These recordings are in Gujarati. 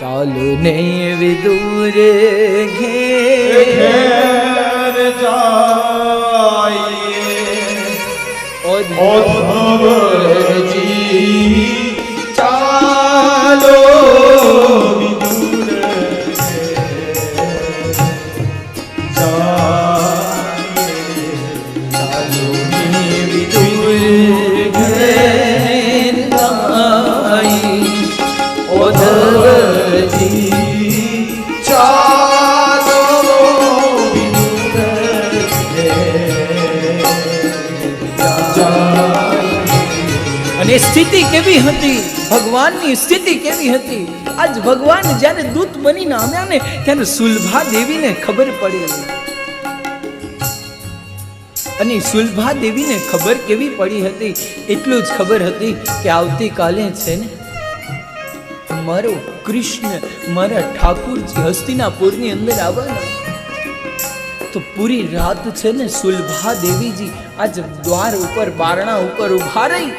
ચાલો ને વિદુર ઘેર ઘેર જાઈએ ઓધવજી અને સ્થિતિ કેવી હતી? ભગવાનની સ્થિતિ કેવી હતી? આજ ભગવાન જ્યારે દૂત બનીને આવ્યા ને, ત્યારે સુલભા દેવીને ખબર પડી અને સુલભા દેવીને ખબર કેવી પડી હતી? એટલું જ ખબર હતી કે આવતીકાલે છે ને, મારો કૃષ્ણ મારા ઠાકુરજી હસ્તિનાપુરની અંદર આવવાના. તો પૂરી રાત છે ને સુલભા દેવીજી આજ દ્વાર ઉપર, બારણા ઉપર ઊભા રહી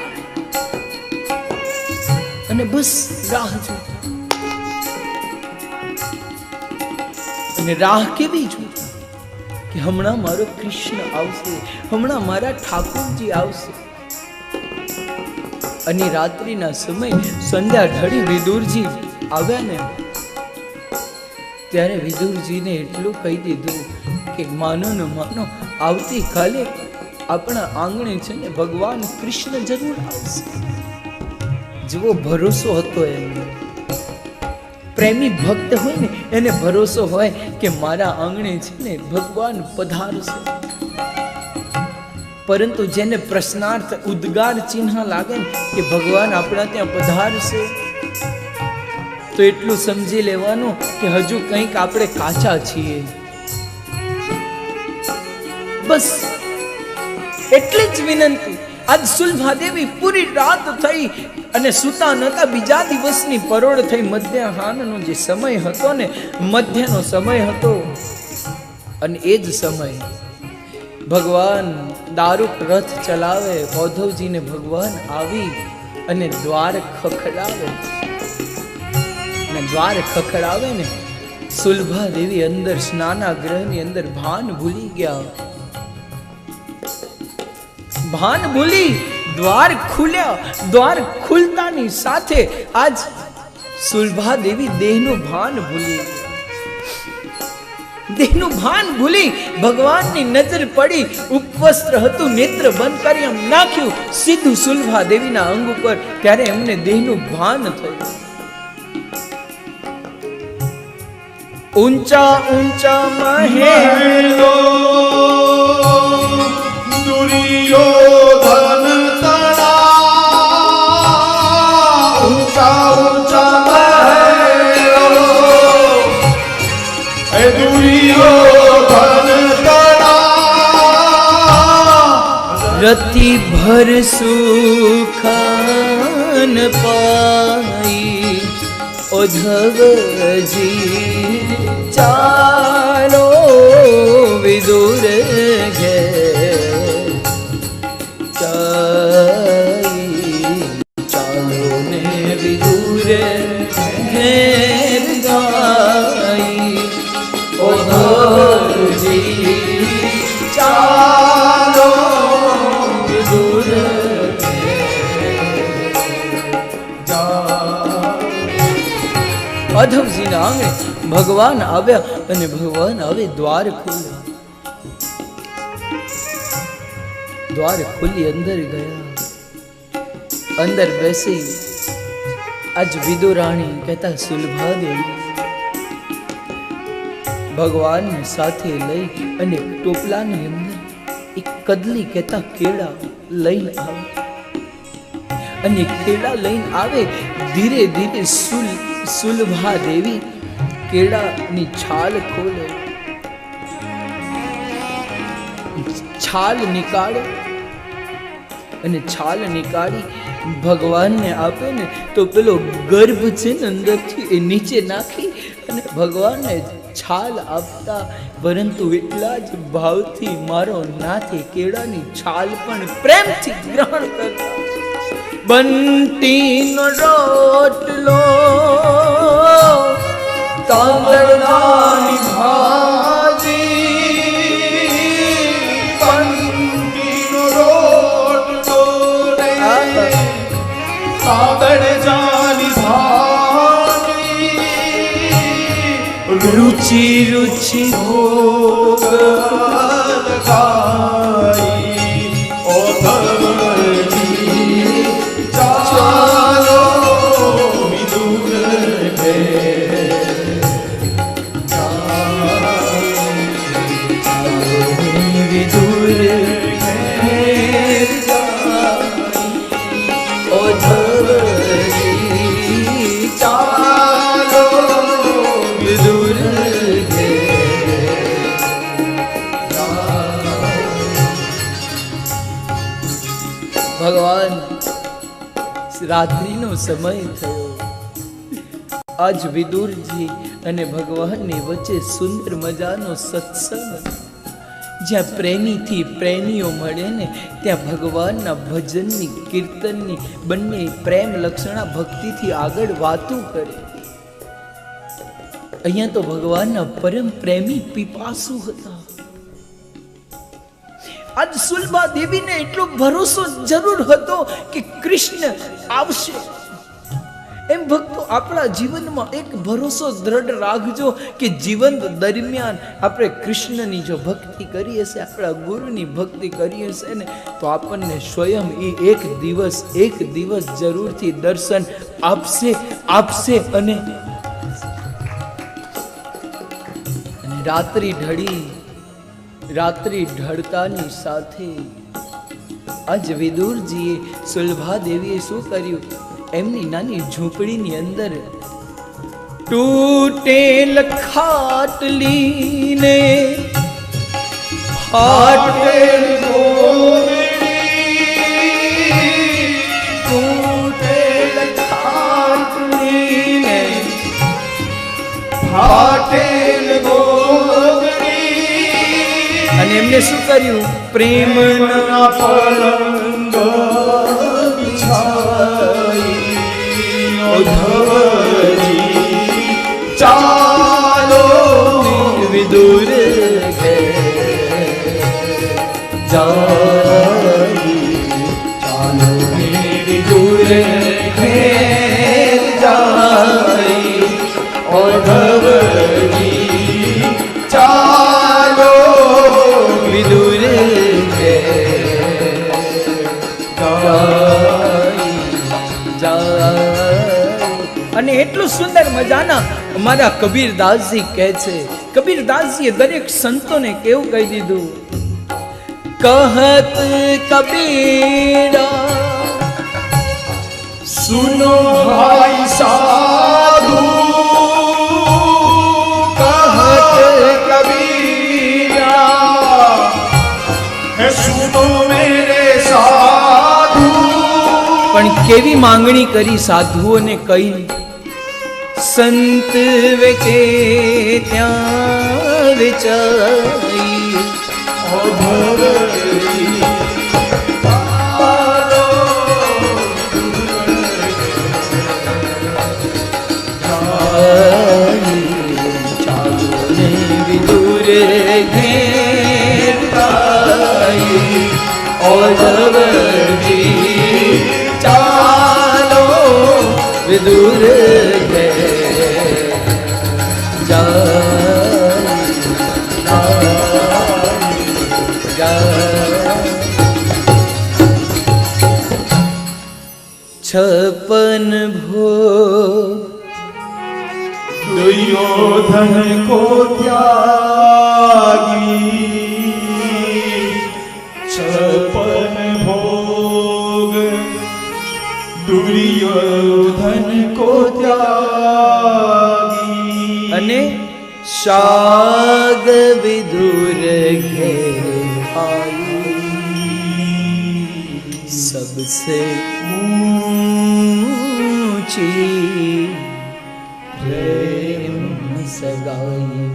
અને બસ રાહ જો અને રાહ કેવી જો કે હમણાં મારો કૃષ્ણ આવશે, હમણાં મારા ઠાકોરજી આવશે. અને રાત્રિના સમય સંધ્યા ઢળી વિદુરજી આવ્યા ને, ત્યારે વિદુરજીને એટલું કહી દીધું કે માનો ને માનો, આવતીકાલે આપણા આંગણે છે ને ભગવાન કૃષ્ણ જરૂર આવશે. જેવો ભરોસો હતો એમને. પ્રેમી ભક્ત હોય ને, એને ભરોસો હોય કે મારા આંગણે છે ને ભગવાન પધારશે. પરંતુ જેને પ્રશ્નાર્થ ઉદ્ગાર ચિહ્ન લાગે ને કે ભગવાન આપણા ત્યાં પધારશે, તો એટલું સમજી લેવાનું કે હજુ કંઈક આપણે કાચા છીએ. બસ, એટલી જ વિનંતી. આજ સુલભાદેવી પૂરી રાત થઈ અને સુતા નતા, બીજા દિવસની પરોળ થઈ. મધ્યાહનનો જે સમય હતો ને, મધ્યનો સમય હતો. અને એ જ સમય ભગવાન દારૂક રથ ચલાવે, પૌધવજીને ભગવાન આવી અને દ્વાર ખખડાવે. અને દ્વાર ખખડાવે ને સુલભા દેવી અંદર સ્નાનાગ્રહની અંદર ભાન ભૂલી ગયા. ભાન ભૂલી દ્વાર ખુલ્યા, દ્વાર ખુલતાની સાથે આજ સુલભા દેવી દેહનું ભાન ભૂલી દેહનું ભાન ભૂલી ભગવાનની નજર પડી, ઉપવસ્ત્ર હતું, નેત્ર બંધ કરી એમ નાખ્યું, સીધું સુલભા દેવીના અંગ ઉપર, ત્યારે એમને દેહનું ભાન થયું. ઊંચા ઊંચા મહેલો રતિ ભર સુખાન પાઈ ઓધવજી ચાલો વિદુર ચાઈ ચાલો ને વિદુર ઘેર ભગવાન આવ્યા અને ભગવાન હવે દ્વાર ખુલ્યા દ્વાર ખુલ્લી અંદર ગયા. અંદર બેસી આજ વિદુરાણી કહેતા સુલભા દેવી ભગવાન સાથે લઈ અને ટોપલાની અંદર એક કદલી કહેતા કેળા લઈને આવે. અને કેળા લઈને આવે ધીરે ધીરે સુલ સુલભા દેવી કેળાની છાલ ખોલે. છાલ નીકાળે. અને છાલ નીકાળી ભગવાનને આપે ને, તો પેલો ગર્ભ છે ને અંદરથી એ નીચે નાખી અને ભગવાનને છાલ આપતા, પરંતુ એટલા જ ભાવથી મારો નાથે કેળાની છાલ પણ પ્રેમથી ગ્રહણ કરતા. બંટીનો રોટલો रुचि रुचि भोग लगा ભગવાન, રાત્રિનો સમય થયો. આજ વિદુરજી અને ભગવાનની વચ્ચે સુંદર મજાનો સત્સંગ. જ્યાં પ્રેમીથી પ્રેમીઓ મળે ને, ત્યાં ભગવાનના ભજનની, કીર્તનની, બંને પ્રેમ લક્ષણા ભક્તિથી આગળ વાતું કરે. અહીંયા તો ભગવાનના પરમ પ્રેમી પીપાસુ હતા. આજ સુલભા દેવીને એટલો ભરોસો જરૂર હતો કે કૃષ્ણ આવશે. એમ ભક્તો, આપણા જીવનમાં એક ભરોસો દ્રઢ રાખજો કે જીવન દરમિયાન આપણે કૃષ્ણની જો ભક્તિ કરીએ છીએ આપણા ગુરુની ભક્તિ કરીએ છીએ ને, તો આપણને સ્વયં એ એક દિવસ એક દિવસ જરૂરથી દર્શન આપશે આપશે અને રાત્રિ ઢળી. રાત્રિ ઢળતાની સાથે. આજ વિદુરજીએ સુલભા દેવીએ શું કર્યું? એમની નાની ઝૂંપડીની અંદર તૂટેલ ખાટલીને ફાટેલ એમને શું કર્યું? પ્રેમ પલંગ મજાના અમારા કબીરદાસજી કહે છે કબીરદાસજીએ દરેક સંતોને કેવું કહી દીધું? કહત કબીર, સુનો ભાઈ સાધુ, કહત કબીરા, હે સુનો મેરે સાધુ. પણ કેવી માંગણી કરી સાધુઓને કહી? સંત વેચે ત્યાં વિચારી વિદુર ઘેર તાઈ ચાલો વિદુર છપન ભો દુર્યોધન કો ત્યાગી છપન ભોગ દુર્યોધન કો ત્યાગ शाग विदुर घेरे आई सबसे ऊंची प्रेम सगाई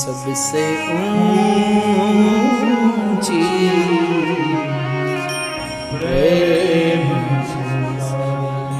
सबसे ऊंची